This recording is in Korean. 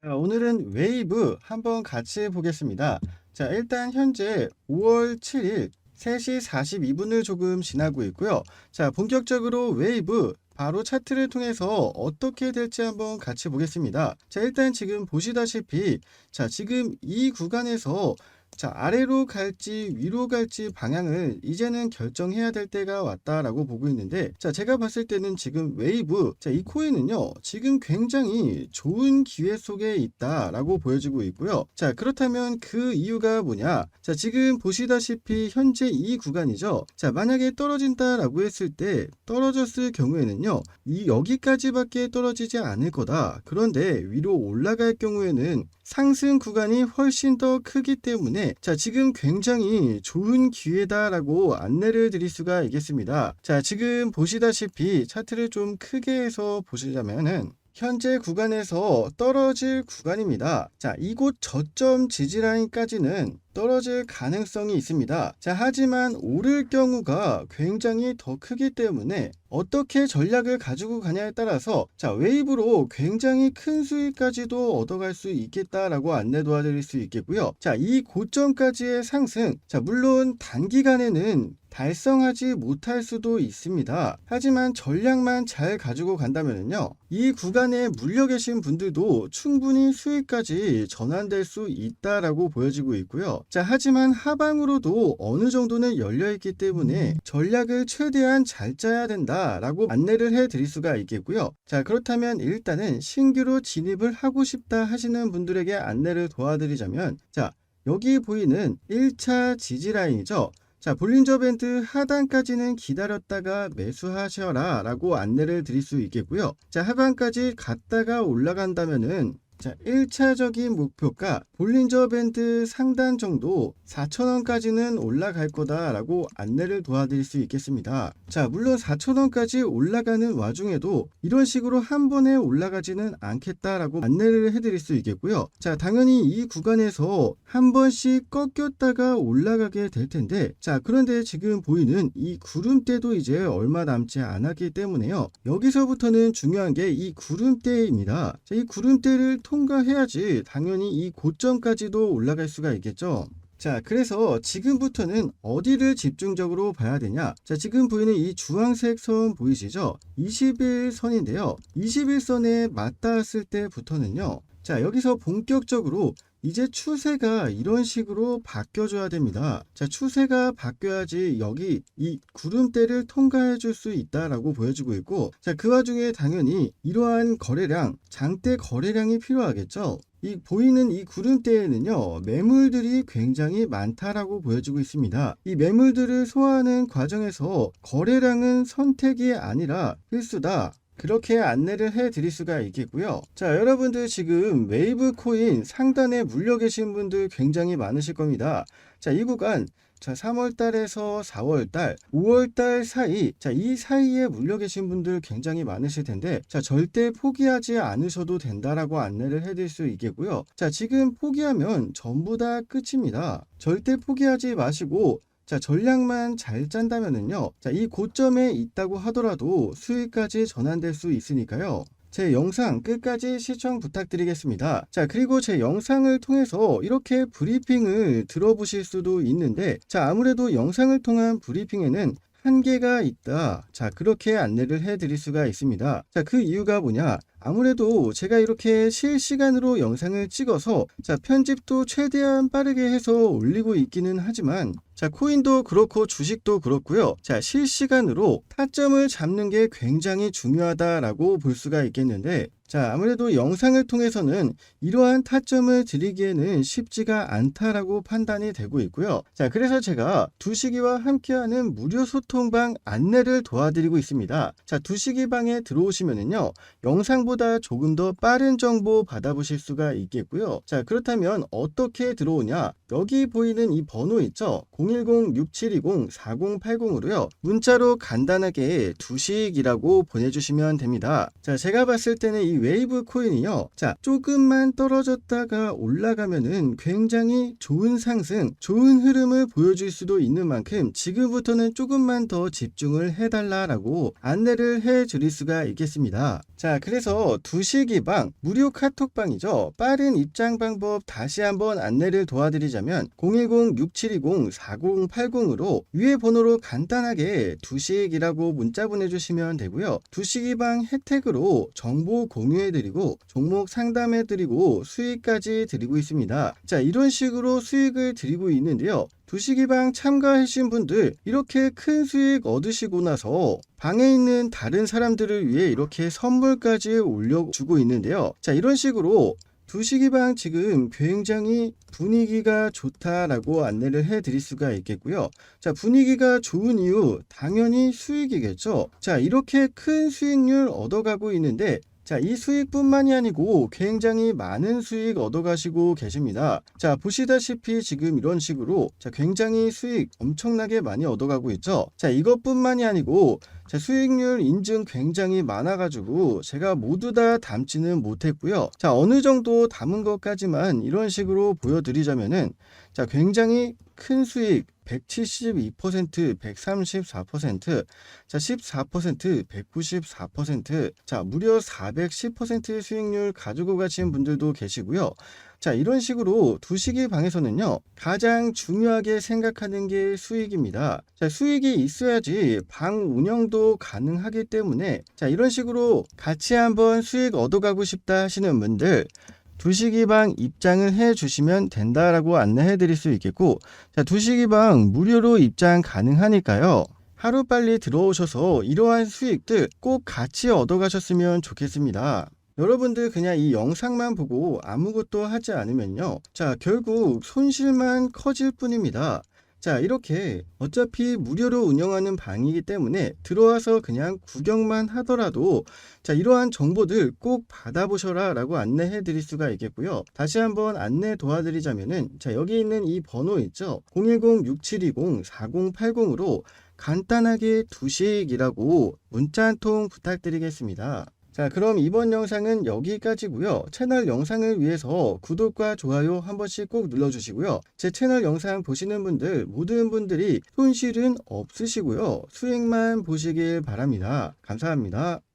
자, 오늘은 웨이브 한번 같이 보겠습니다. 자, 일단 현재 5월 7일 3시 42분을 조금 지나고 있고요. 자, 본격적으로 웨이브 바로 차트를 통해서 어떻게 될지 한번 같이 보겠습니다. 자, 일단 지금 보시다시피 자, 지금 이 구간에서 자, 아래로 갈지 위로 갈지 방향을 이제는 결정해야 될 때가 왔다라고 보고 있는데 자, 제가 봤을 때는 지금 웨이브 자, 이 코인은요. 지금 굉장히 좋은 기회 속에 있다라고 보여지고 있고요. 자, 그렇다면 그 이유가 뭐냐? 자, 지금 보시다시피 현재 이 구간이죠. 자, 만약에 떨어진다라고 했을 때 떨어졌을 경우에는요. 이 여기까지밖에 떨어지지 않을 거다. 그런데 위로 올라갈 경우에는 상승 구간이 훨씬 더 크기 때문에 자 지금 굉장히 좋은 기회다라고 안내를 드릴 수가 있겠습니다. 자 지금 보시다시피 차트를 좀 크게 해서 보시자면은 현재 구간에서 떨어질 구간입니다. 자, 이곳 저점 지지라인까지는 떨어질 가능성이 있습니다. 자, 하지만 오를 경우가 굉장히 더 크기 때문에 어떻게 전략을 가지고 가냐에 따라서 자, 웨이브로 굉장히 큰 수익까지도 얻어갈 수 있겠다라고 안내 도와드릴 수 있겠고요. 자, 이 고점까지의 상승. 자, 물론 단기간에는 달성하지 못할 수도 있습니다. 하지만 전략만 잘 가지고 간다면요. 이 구간에 물려 계신 분들도 충분히 수익까지 전환될 수 있다라고 보여지고 있고요. 자, 하지만 하방으로도 어느 정도는 열려 있기 때문에 전략을 최대한 잘 짜야 된다라고 안내를 해 드릴 수가 있겠고요. 자, 그렇다면 일단은 신규로 진입을 하고 싶다 하시는 분들에게 안내를 도와드리자면 자, 여기 보이는 1차 지지 라인이죠. 자, 볼린저 밴드 하단까지는 기다렸다가 매수하셔라 라고 안내를 드릴 수 있겠고요. 자, 하반까지 갔다가 올라간다면은 자, 1차적인 목표가 볼린저 밴드 상단 정도 4,000원까지는 올라갈 거다라고 안내를 도와드릴 수 있겠습니다. 자, 물론 4,000원까지 올라가는 와중에도 이런 식으로 한 번에 올라가지는 않겠다라고 안내를 해드릴 수 있겠고요. 자, 당연히 이 구간에서 한 번씩 꺾였다가 올라가게 될 텐데, 자, 그런데 지금 보이는 이 구름대도 이제 얼마 남지 않았기 때문에요. 여기서부터는 중요한 게 이 구름대입니다. 자, 이 구름대를 통과해야지 당연히 이 고점까지도 올라갈 수가 있겠죠. 자, 그래서 지금부터는 어디를 집중적으로 봐야 되냐? 자, 지금 보이는 이 주황색 선 보이시죠? 21선인데요. 21선에 맞닿았을 때부터는요. 자, 여기서 본격적으로 이제 추세가 이런 식으로 바뀌어줘야 됩니다. 자, 추세가 바뀌어야지 여기 이 구름대를 통과해 줄 수 있다라고 보여지고 있고, 자, 그 와중에 당연히 이러한 거래량, 장대 거래량이 필요하겠죠. 이 보이는 이 구름대에는요 매물들이 굉장히 많다라고 보여지고 있습니다. 이 매물들을 소화하는 과정에서 거래량은 선택이 아니라 필수다. 그렇게 안내를 해 드릴 수가 있겠고요. 자, 여러분들 지금 웨이브 코인 상단에 물려 계신 분들 굉장히 많으실 겁니다. 자, 이 구간 자, 3월 달에서 4월 달, 5월 달 사이, 자, 이 사이에 물려 계신 분들 굉장히 많으실 텐데, 자, 절대 포기하지 않으셔도 된다라고 안내를 해드릴 수 있겠고요. 자, 지금 포기하면 전부 다 끝입니다. 절대 포기하지 마시고, 자, 전략만 잘 짠다면은요. 자, 이 고점에 있다고 하더라도 수익까지 전환될 수 있으니까요. 제 영상 끝까지 시청 부탁드리겠습니다. 자, 그리고 제 영상을 통해서 이렇게 브리핑을 들어보실 수도 있는데, 자, 아무래도 영상을 통한 브리핑에는 한계가 있다. 자, 그렇게 안내를 해 드릴 수가 있습니다. 자, 그 이유가 뭐냐? 아무래도 제가 이렇게 실시간으로 영상을 찍어서 자, 편집도 최대한 빠르게 해서 올리고 있기는 하지만 자, 코인도 그렇고 주식도 그렇고요. 자, 실시간으로 타점을 잡는 게 굉장히 중요하다라고 볼 수가 있겠는데 자, 아무래도 영상을 통해서는 이러한 타점을 드리기에는 쉽지가 않다라고 판단이 되고 있고요. 자, 그래서 제가 두시기와 함께하는 무료 소통방 안내를 도와드리고 있습니다. 자, 두시기방에 들어오시면은요, 영상 보다 조금 더 빠른 정보 받아보실 수가 있겠고요. 자, 그렇다면 어떻게 들어오냐? 여기 보이는 이 번호 있죠? 010-6720-4080으로요. 문자로 간단하게 두식이라고 보내주시면 됩니다. 자, 제가 봤을 때는 이 웨이브 코인이요. 자, 조금만 떨어졌다가 올라가면은 굉장히 좋은 상승, 좋은 흐름을 보여줄 수도 있는 만큼 지금부터는 조금만 더 집중을 해달라라고 안내를 해 드릴 수가 있겠습니다. 자, 그래서 두시기방 무료 카톡방이죠. 빠른 입장 방법 다시 한번 안내를 도와드리자면 010-6720-4080으로 위에 번호로 간단하게 두식이라고 문자 보내주시면 되고요. 두식이방 혜택으로 정보 공유해드리고 종목 상담해드리고 수익까지 드리고 있습니다. 자, 이런 식으로 수익을 드리고 있는데요. 두시기방 참가하신 분들 이렇게 큰 수익 얻으시고 나서 방에 있는 다른 사람들을 위해 이렇게 선물까지 올려주고 있는데요. 자, 이런 식으로 두시기방 지금 굉장히 분위기가 좋다라고 안내를 해 드릴 수가 있겠고요. 자, 분위기가 좋은 이유 당연히 수익이겠죠. 자, 이렇게 큰 수익률 얻어가고 있는데 자, 이 수익뿐만이 아니고 굉장히 많은 수익 얻어가시고 계십니다. 자, 보시다시피 지금 이런 식으로 자, 굉장히 수익 엄청나게 많이 얻어가고 있죠. 자, 이것뿐만이 아니고 자, 수익률 인증 굉장히 많아가지고 제가 모두 다 담지는 못했고요. 자, 어느 정도 담은 것까지만 이런 식으로 보여드리자면은 자, 굉장히 큰 수익 172%, 134%, 자, 14%, 194%, 자, 무려 410% 수익률 가지고 가신 분들도 계시고요. 자, 이런 식으로 두시기 방에서는요, 가장 중요하게 생각하는 게 수익입니다. 자, 수익이 있어야지 방 운영도 가능하기 때문에, 자, 이런 식으로 같이 한번 수익 얻어가고 싶다 하시는 분들, 두시기방 입장을 해 주시면 된다라고 안내해 드릴 수 있겠고, 자, 두시기방 무료로 입장 가능하니까요. 하루빨리 들어오셔서 이러한 수익들 꼭 같이 얻어가셨으면 좋겠습니다. 여러분들 그냥 이 영상만 보고 아무것도 하지 않으면요. 자, 결국 손실만 커질 뿐입니다. 자, 이렇게 어차피 무료로 운영하는 방이기 때문에 들어와서 그냥 구경만 하더라도 자, 이러한 정보들 꼭 받아보셔라 라고 안내해 드릴 수가 있겠고요. 다시 한번 안내 도와드리자면은 자, 여기 있는 이 번호 있죠? 010-6720-4080으로 간단하게 두식이라고 문자 한 통 부탁드리겠습니다. 자, 그럼 이번 영상은 여기까지고요. 채널 영상을 위해서 구독과 좋아요 한 번씩 꼭 눌러주시고요. 제 채널 영상 보시는 분들 모든 분들이 손실은 없으시고요. 수익만 보시길 바랍니다. 감사합니다.